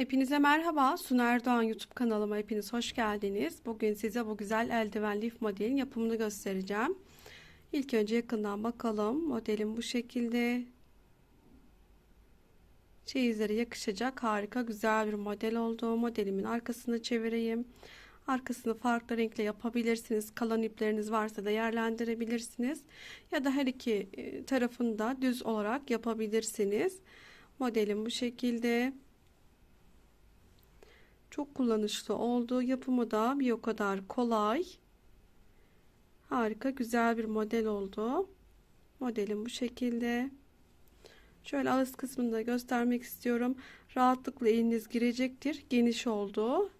Hepinize merhaba. Sunu Erdoğan YouTube kanalıma hepiniz hoş geldiniz. Bugün size bu güzel eldiven lif modelin yapımını göstereceğim. İlk önce yakından bakalım. Modelim bu şekilde. Çeyizlere yakışacak harika güzel bir model oldu. Modelimin arkasını çevireyim. Arkasını farklı renkle yapabilirsiniz. Kalan ipleriniz varsa değerlendirebilirsiniz. Ya da her iki e, tarafını da düz olarak yapabilirsiniz. Modelim bu şekilde. Çok kullanışlı oldu. Yapımı da bir o kadar kolay. Harika güzel bir model oldu. Modelim bu şekilde. Şöyle ağız kısmını da göstermek istiyorum. Rahatlıkla eliniz girecektir. Geniş oldu.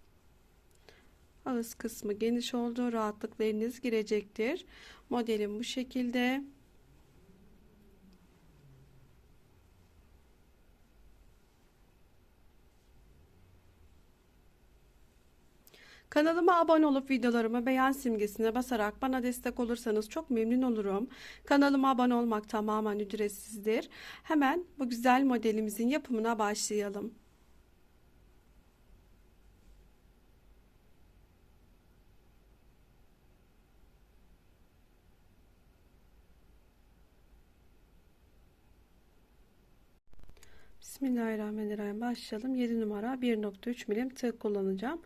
Ağız kısmı geniş oldu. Rahatlıkla eliniz girecektir. Modelim bu şekilde. Kanalıma abone olup videolarımı beğen simgesine basarak bana destek olursanız çok memnun olurum. Kanalıma abone olmak tamamen ücretsizdir. Hemen bu güzel modelimizin yapımına başlayalım. Bismillahirrahmanirrahim başlayalım. 7 numara 1.3 milim tığ kullanacağım.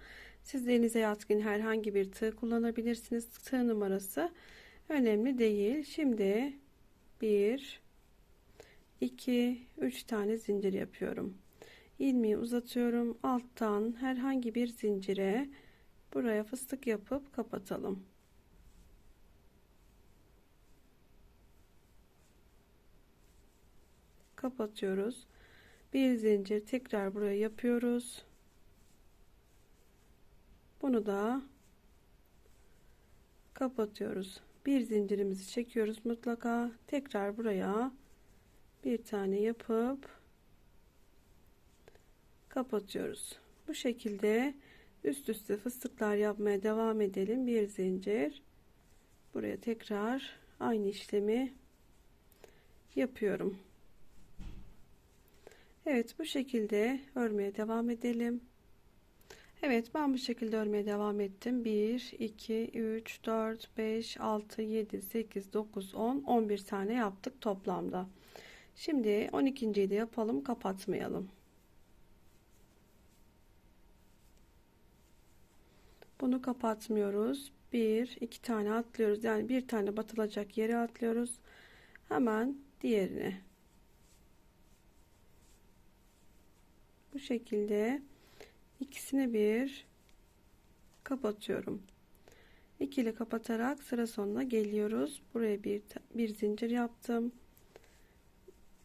Siz elinize yatkın herhangi bir tığ kullanabilirsiniz. Tığ numarası önemli değil. Şimdi 1 2 3 tane zincir yapıyorum. İlmeği uzatıyorum. Alttan herhangi bir zincire buraya fıstık yapıp kapatalım. Kapatıyoruz. Bir zincir tekrar buraya yapıyoruz. Bunu da kapatıyoruz. Bir zincirimizi çekiyoruz mutlaka. Tekrar buraya bir tane yapıp kapatıyoruz. Bu şekilde üst üste fıstıklar yapmaya devam edelim. Bir zincir. Buraya tekrar aynı işlemi yapıyorum. Evet bu şekilde örmeye devam edelim. Evet ben bu şekilde örmeye devam ettim. 1, 2, 3, 4, 5, 6, 7, 8, 9, 10, 11 tane yaptık toplamda. Şimdi 12.yi de yapalım kapatmayalım. Bunu kapatmıyoruz. 1, 2 tane atlıyoruz. Yani bir tane batılacak yere atlıyoruz. Hemen diğerine. Bu şekilde ikisini bir kapatıyorum. İkili kapatarak sıra sonuna geliyoruz. Buraya bir, bir zincir yaptım.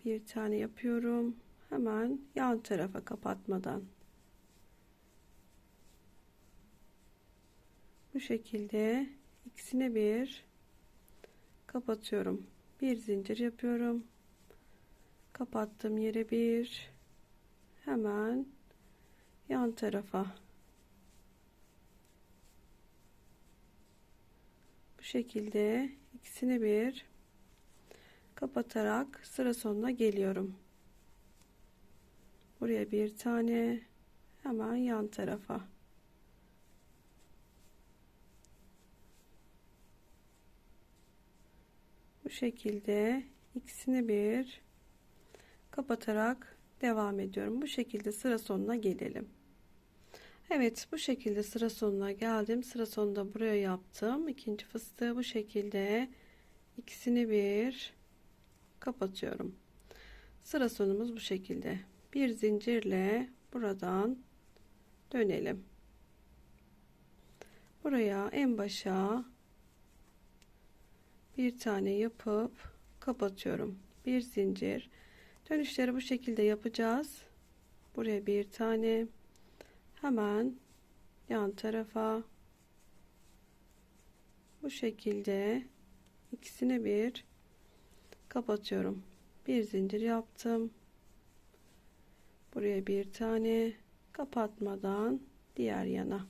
Bir tane yapıyorum. Hemen yan tarafa kapatmadan. Bu şekilde ikisini bir kapatıyorum. Bir zincir yapıyorum. Kapattım yere bir hemen yan tarafa. Bu şekilde ikisini bir kapatarak sıra sonuna geliyorum. Buraya bir tane hemen yan tarafa. Bu şekilde ikisini bir kapatarak devam ediyorum. Bu şekilde sıra sonuna gelelim Evet bu şekilde sıra sonuna geldim. Sıra sonunda buraya yaptım. İkinci fıstığı bu şekilde ikisini bir kapatıyorum. Sıra sonumuz bu şekilde. Bir zincirle buradan dönelim. Buraya en başa bir tane yapıp kapatıyorum. Bir zincir. Dönüşleri bu şekilde yapacağız. Buraya bir tane hemen yan tarafa. Bu şekilde ikisini bir kapatıyorum. Bir zincir yaptım. Buraya bir tane kapatmadan diğer yana.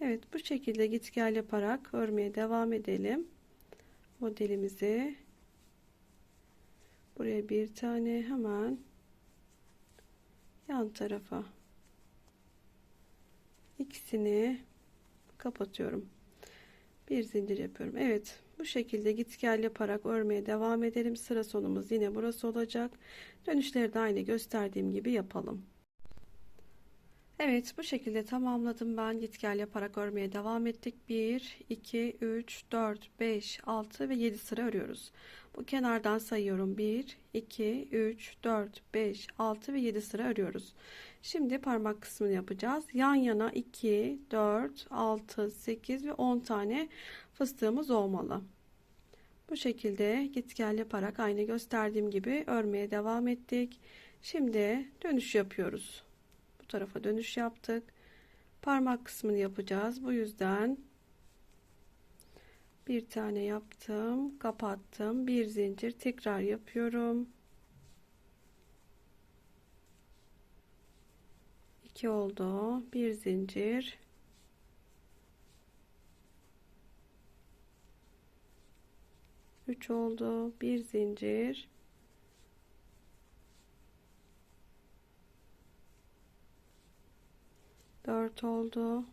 Evet bu şekilde git gel yaparak örmeye devam edelim. Modelimizi buraya bir tane hemen yan tarafa. İkisini kapatıyorum. Bir zincir yapıyorum. Evet bu şekilde git gel yaparak örmeye devam edelim. Sıra sonumuz yine burası olacak. Dönüşleri de aynı gösterdiğim gibi yapalım Evet bu şekilde tamamladım ben. Git gel yaparak örmeye devam ettik. 1 2 3 4 5 6 ve 7 sıra örüyoruz. Bu kenardan sayıyorum. 1 2 3 4 5 6 ve 7 sıra örüyoruz. Şimdi parmak kısmını yapacağız. Yan yana 2 4 6 8 ve 10 tane fıstığımız olmalı. Bu şekilde git gel yaparak aynı gösterdiğim gibi örmeye devam ettik. Şimdi dönüş yapıyoruz tarafa dönüş yaptık. Parmak kısmını yapacağız. Bu yüzden bir tane yaptım kapattım. Bir zincir tekrar yapıyorum. 2 oldu. Bir zincir. Üç oldu. Bir zincir dört oldu.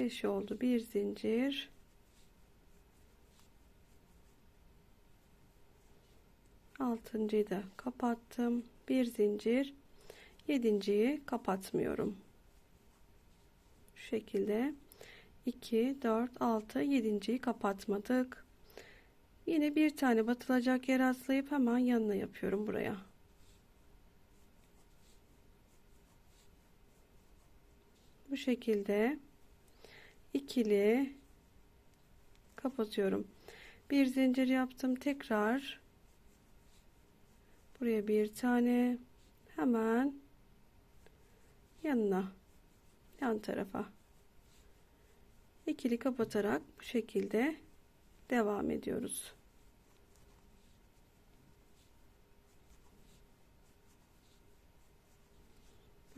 5 oldu. Bir zincir. Altıncıyı da kapattım. Bir zincir. Yedinciyi kapatmıyorum. Şu şekilde. 2 4 6 yedinciyi kapatmadık yine bir tane batılacak yer atlayıp hemen yanına yapıyorum buraya. Bu şekilde ikili kapatıyorum. Bir zincir yaptım tekrar buraya bir tane hemen yanına yan tarafa. İkili kapatarak bu şekilde devam ediyoruz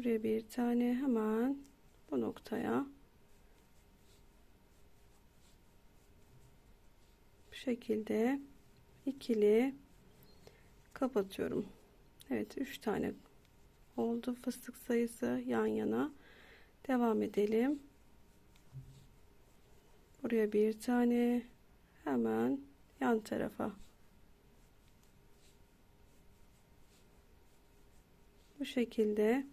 buraya bir tane hemen bu noktaya şekilde ikili kapatıyorum. Evet 3 tane oldu fıstık sayısı yan yana devam edelim. Buraya bir tane hemen yan tarafa bu şekilde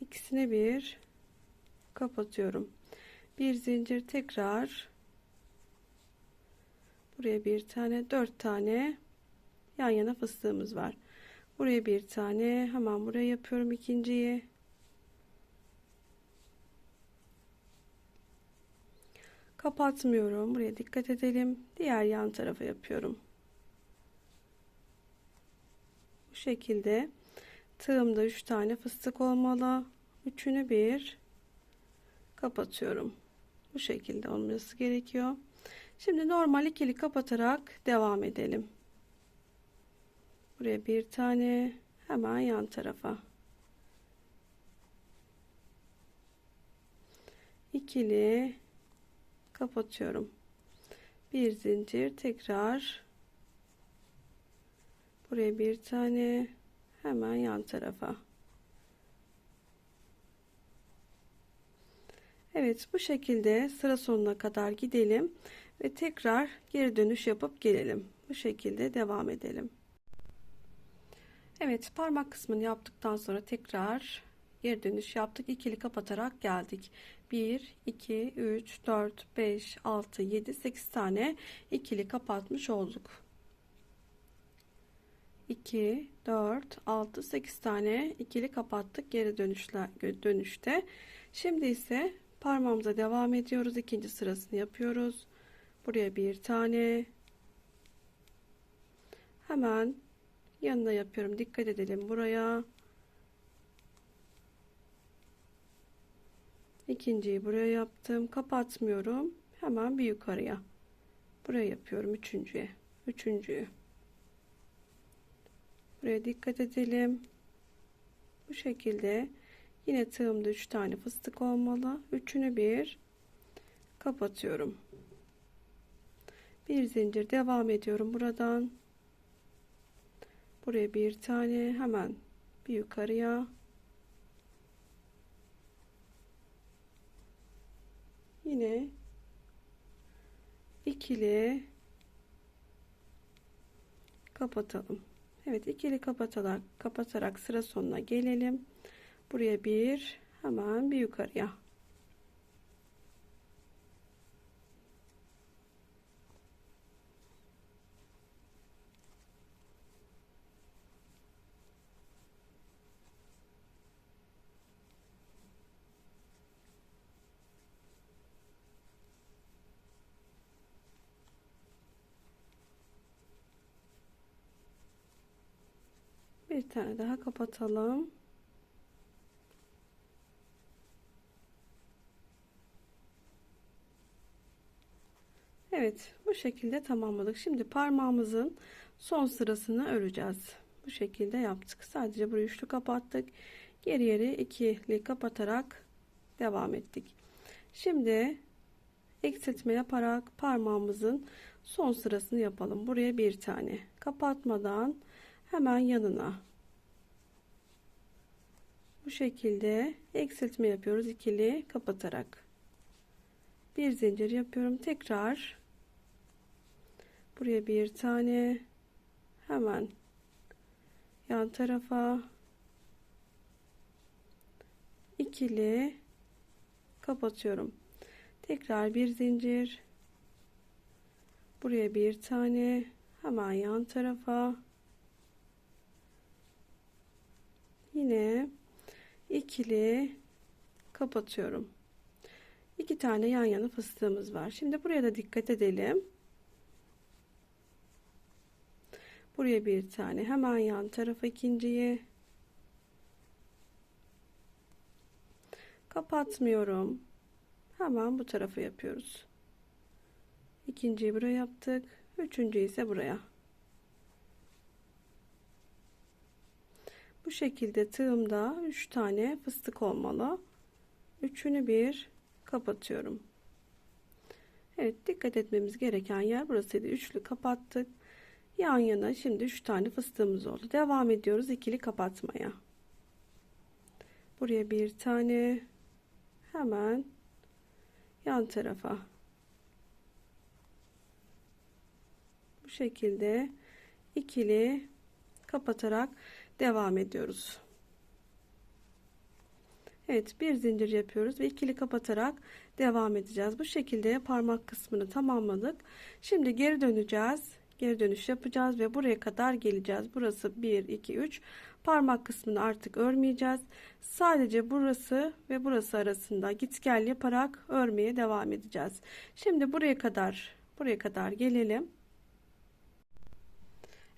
ikisini bir kapatıyorum. Bir zincir tekrar. Buraya bir tane dört tane yan yana fıstığımız var. Buraya bir tane hemen buraya yapıyorum ikinciyi. Kapatmıyorum. Buraya dikkat edelim. Diğer yan tarafa yapıyorum. Bu şekilde tığımda üç tane fıstık olmalı üçünü bir kapatıyorum bu şekilde olması gerekiyor Şimdi normal ikili kapatarak devam edelim. Buraya bir tane hemen yan tarafa. ikili kapatıyorum. Bir zincir tekrar buraya bir tane hemen yan tarafa. Evet bu şekilde sıra sonuna kadar gidelim ve tekrar geri dönüş yapıp gelelim. Bu şekilde devam edelim. Evet parmak kısmını yaptıktan sonra tekrar geri dönüş yaptık. ikili kapatarak geldik. 1, 2, 3, 4, 5, 6, 7, 8 tane ikili kapatmış olduk. 2, 4, 6, 8 tane ikili kapattık. Geri dönüşler, dönüşte. Şimdi ise parmağımıza devam ediyoruz. ikinci sırasını yapıyoruz. Buraya bir tane. Hemen yanına yapıyorum. Dikkat edelim buraya. İkinciyi buraya yaptım. Kapatmıyorum. Hemen bir yukarıya. Buraya yapıyorum üçüncüye. Üçüncüyü buraya dikkat edelim. Bu şekilde yine tığımda üç tane fıstık olmalı. Üçünü bir kapatıyorum. Bir zincir devam ediyorum buradan. Buraya bir tane hemen bir yukarıya. Yine ikili kapatalım Evet ikili kapatarak kapatarak sıra sonuna gelelim. Buraya bir hemen bir yukarıya Bir tane daha kapatalım. Evet bu şekilde tamamladık. Şimdi parmağımızın son sırasını öreceğiz. Bu şekilde yaptık. Sadece burayı üçlü kapattık. Geri yeri ikili kapatarak devam ettik. Şimdi eksiltme yaparak parmağımızın son sırasını yapalım. Buraya bir tane kapatmadan hemen yanına bu şekilde eksiltme yapıyoruz ikili kapatarak. Bir zincir yapıyorum tekrar. Buraya bir tane hemen yan tarafa ikili kapatıyorum. Tekrar bir zincir. Buraya bir tane hemen yan tarafa. Yine ikili kapatıyorum. İki tane yan yana fıstığımız var. Şimdi buraya da dikkat edelim. Buraya bir tane hemen yan tarafa ikinciyi kapatmıyorum. Hemen bu tarafa yapıyoruz. İkinciyi buraya yaptık. Üçüncüyü ise buraya. Bu şekilde tığımda 3 tane fıstık olmalı. Üçünü bir kapatıyorum. Evet dikkat etmemiz gereken yer burasıydı. Üçlü kapattık. Yan yana şimdi 3 tane fıstığımız oldu. Devam ediyoruz ikili kapatmaya. Buraya bir tane hemen yan tarafa bu şekilde ikili kapatarak devam ediyoruz. Evet bir zincir yapıyoruz ve ikili kapatarak devam edeceğiz. Bu şekilde parmak kısmını tamamladık. Şimdi geri döneceğiz. Geri dönüş yapacağız ve buraya kadar geleceğiz. Burası 1 2 3 parmak kısmını artık örmeyeceğiz. Sadece burası ve burası arasında git gel yaparak örmeye devam edeceğiz. Şimdi buraya kadar buraya kadar gelelim.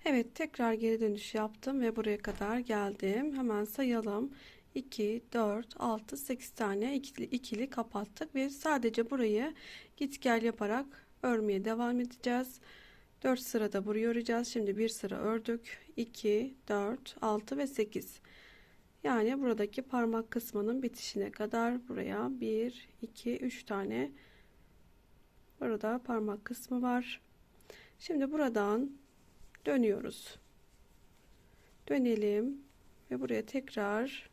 Evet tekrar geri dönüş yaptım ve buraya kadar geldim. Hemen sayalım. 2, 4, 6, 8 tane ikili, ikili kapattık ve sadece burayı git gel yaparak örmeye devam edeceğiz. 4 sırada burayı öreceğiz. Şimdi bir sıra ördük. 2, 4, 6 ve 8. Yani buradaki parmak kısmının bitişine kadar buraya 1, 2, 3 tane burada parmak kısmı var. Şimdi buradan dönüyoruz. Dönelim ve buraya tekrar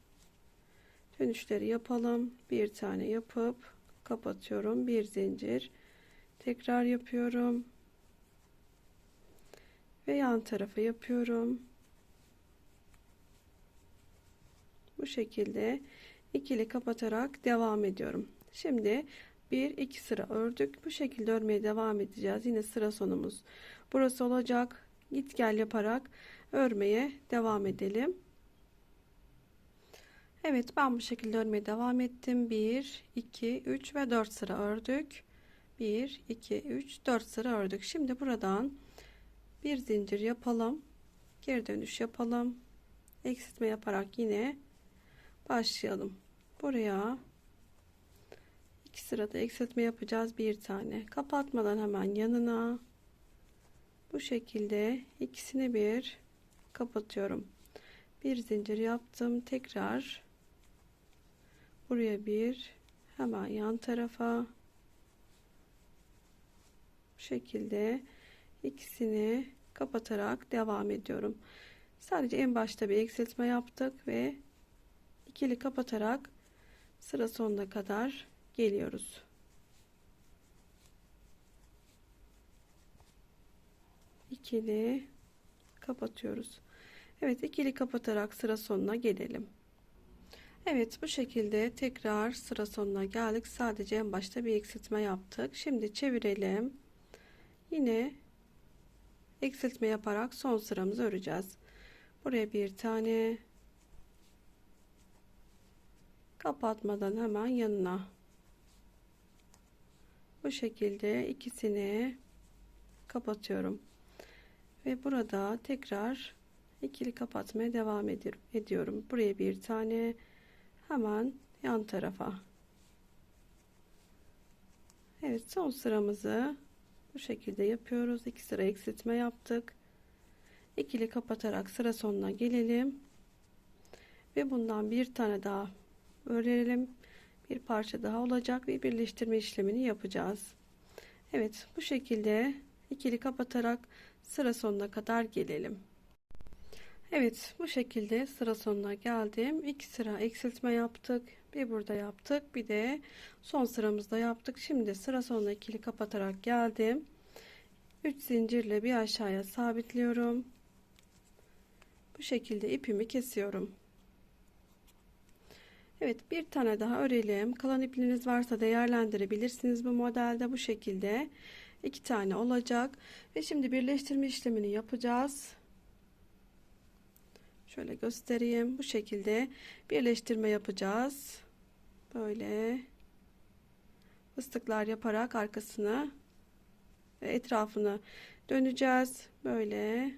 dönüşleri yapalım. Bir tane yapıp kapatıyorum. Bir zincir. Tekrar yapıyorum. Ve yan tarafa yapıyorum. Bu şekilde ikili kapatarak devam ediyorum. Şimdi bir iki sıra ördük. Bu şekilde örmeye devam edeceğiz. Yine sıra sonumuz burası olacak git gel yaparak örmeye devam edelim. Evet ben bu şekilde örmeye devam ettim. 1, 2, 3 ve 4 sıra ördük. 1, 2, 3, 4 sıra ördük. Şimdi buradan bir zincir yapalım. Geri dönüş yapalım. Eksiltme yaparak yine başlayalım. Buraya iki sırada eksiltme yapacağız. Bir tane kapatmadan hemen yanına bu şekilde ikisini bir kapatıyorum bir zincir yaptım tekrar buraya bir hemen yan tarafa bu şekilde ikisini kapatarak devam ediyorum. Sadece en başta bir eksiltme yaptık ve ikili kapatarak sıra sonuna kadar geliyoruz. İkili kapatıyoruz. Evet ikili kapatarak sıra sonuna gelelim. Evet bu şekilde tekrar sıra sonuna geldik. Sadece en başta bir eksiltme yaptık. Şimdi çevirelim. Yine eksiltme yaparak son sıramızı öreceğiz. Buraya bir tane kapatmadan hemen yanına bu şekilde ikisini kapatıyorum ve burada tekrar ikili kapatmaya devam ediyorum. Buraya bir tane hemen yan tarafa. Evet son sıramızı bu şekilde yapıyoruz. İki sıra eksiltme yaptık. İkili kapatarak sıra sonuna gelelim. Ve bundan bir tane daha örelim bir parça daha olacak ve birleştirme işlemini yapacağız. Evet bu şekilde ikili kapatarak sıra sonuna kadar gelelim. Evet bu şekilde sıra sonuna geldim. İki sıra eksiltme yaptık. Bir burada yaptık bir de son sıramızda yaptık. Şimdi sıra sonuna ikili kapatarak geldim. 3 zincirle bir aşağıya sabitliyorum. Bu şekilde ipimi kesiyorum. Evet bir tane daha örelim. Kalan ipiniz varsa değerlendirebilirsiniz bu modelde. Bu şekilde iki tane olacak. Ve şimdi birleştirme işlemini yapacağız. Şöyle göstereyim. Bu şekilde birleştirme yapacağız. Böyle. Fıstıklar yaparak arkasını ve etrafını döneceğiz. Böyle.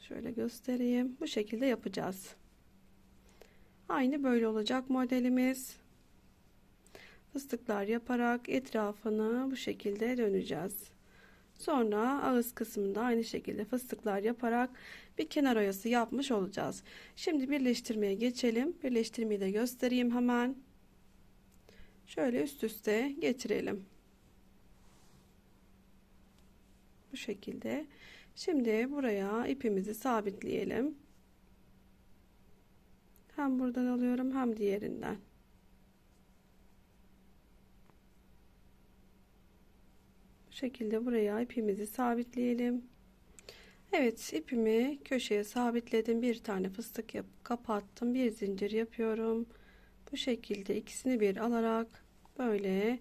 Şöyle göstereyim. Bu şekilde yapacağız. Aynı böyle olacak modelimiz fıstıklar yaparak etrafını bu şekilde döneceğiz. Sonra ağız kısmında aynı şekilde fıstıklar yaparak bir kenar oyası yapmış olacağız. Şimdi birleştirmeye geçelim. Birleştirmeyi de göstereyim hemen. Şöyle üst üste getirelim. Bu şekilde. Şimdi buraya ipimizi sabitleyelim. Hem buradan alıyorum hem diğerinden. Şekilde buraya ipimizi sabitleyelim. Evet ipimi köşeye sabitledim. Bir tane fıstık yap kapattım. Bir zincir yapıyorum. Bu şekilde ikisini bir alarak böyle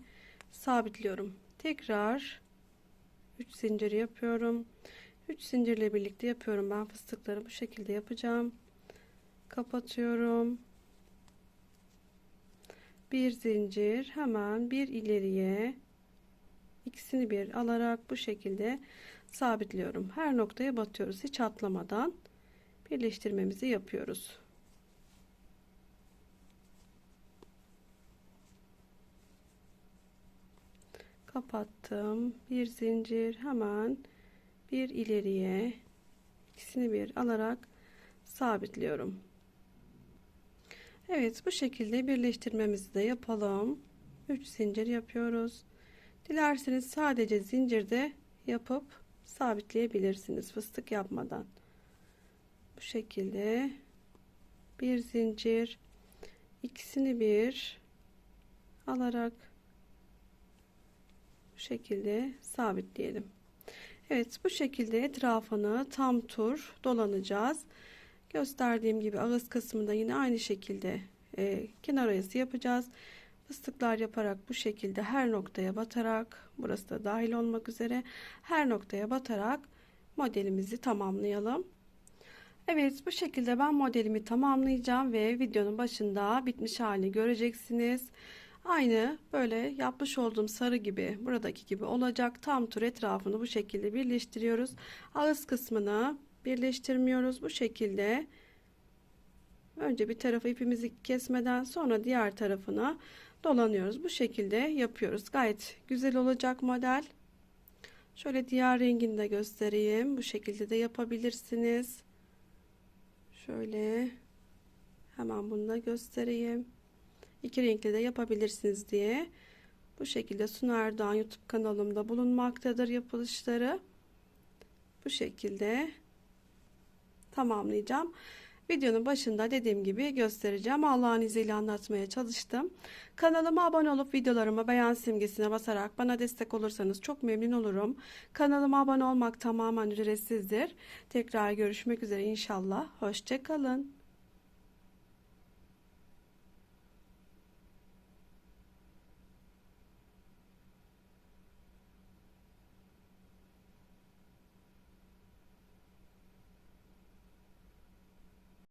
sabitliyorum. Tekrar 3 zincir yapıyorum. 3 zincirle birlikte yapıyorum. Ben fıstıkları bu şekilde yapacağım. Kapatıyorum. Bir zincir hemen bir ileriye ikisini bir alarak bu şekilde sabitliyorum. Her noktaya batıyoruz. Hiç atlamadan birleştirmemizi yapıyoruz. Kapattım. Bir zincir hemen bir ileriye ikisini bir alarak sabitliyorum. Evet bu şekilde birleştirmemizi de yapalım. 3 zincir yapıyoruz. Dilerseniz sadece zincirde yapıp sabitleyebilirsiniz fıstık yapmadan. Bu şekilde bir zincir ikisini bir alarak bu şekilde sabitleyelim. Evet bu şekilde etrafını tam tur dolanacağız. Gösterdiğim gibi ağız kısmında yine aynı şekilde e, kenar ayası yapacağız fıstıklar yaparak bu şekilde her noktaya batarak burası da dahil olmak üzere her noktaya batarak modelimizi tamamlayalım. Evet bu şekilde ben modelimi tamamlayacağım ve videonun başında bitmiş halini göreceksiniz. Aynı böyle yapmış olduğum sarı gibi buradaki gibi olacak. Tam tur etrafını bu şekilde birleştiriyoruz. Ağız kısmını birleştirmiyoruz. Bu şekilde önce bir tarafı ipimizi kesmeden sonra diğer tarafına dolanıyoruz. Bu şekilde yapıyoruz. Gayet güzel olacak model. Şöyle diğer rengini de göstereyim. Bu şekilde de yapabilirsiniz. Şöyle hemen bunu da göstereyim. İki renkli de yapabilirsiniz diye Bu şekilde Sunu Erdoğan YouTube kanalımda bulunmaktadır yapılışları. Bu şekilde tamamlayacağım. Videonun başında dediğim gibi göstereceğim. Allah'ın izniyle anlatmaya çalıştım. Kanalıma abone olup videolarıma beğen simgesine basarak bana destek olursanız çok memnun olurum. Kanalıma abone olmak tamamen ücretsizdir. Tekrar görüşmek üzere inşallah. Hoşçakalın.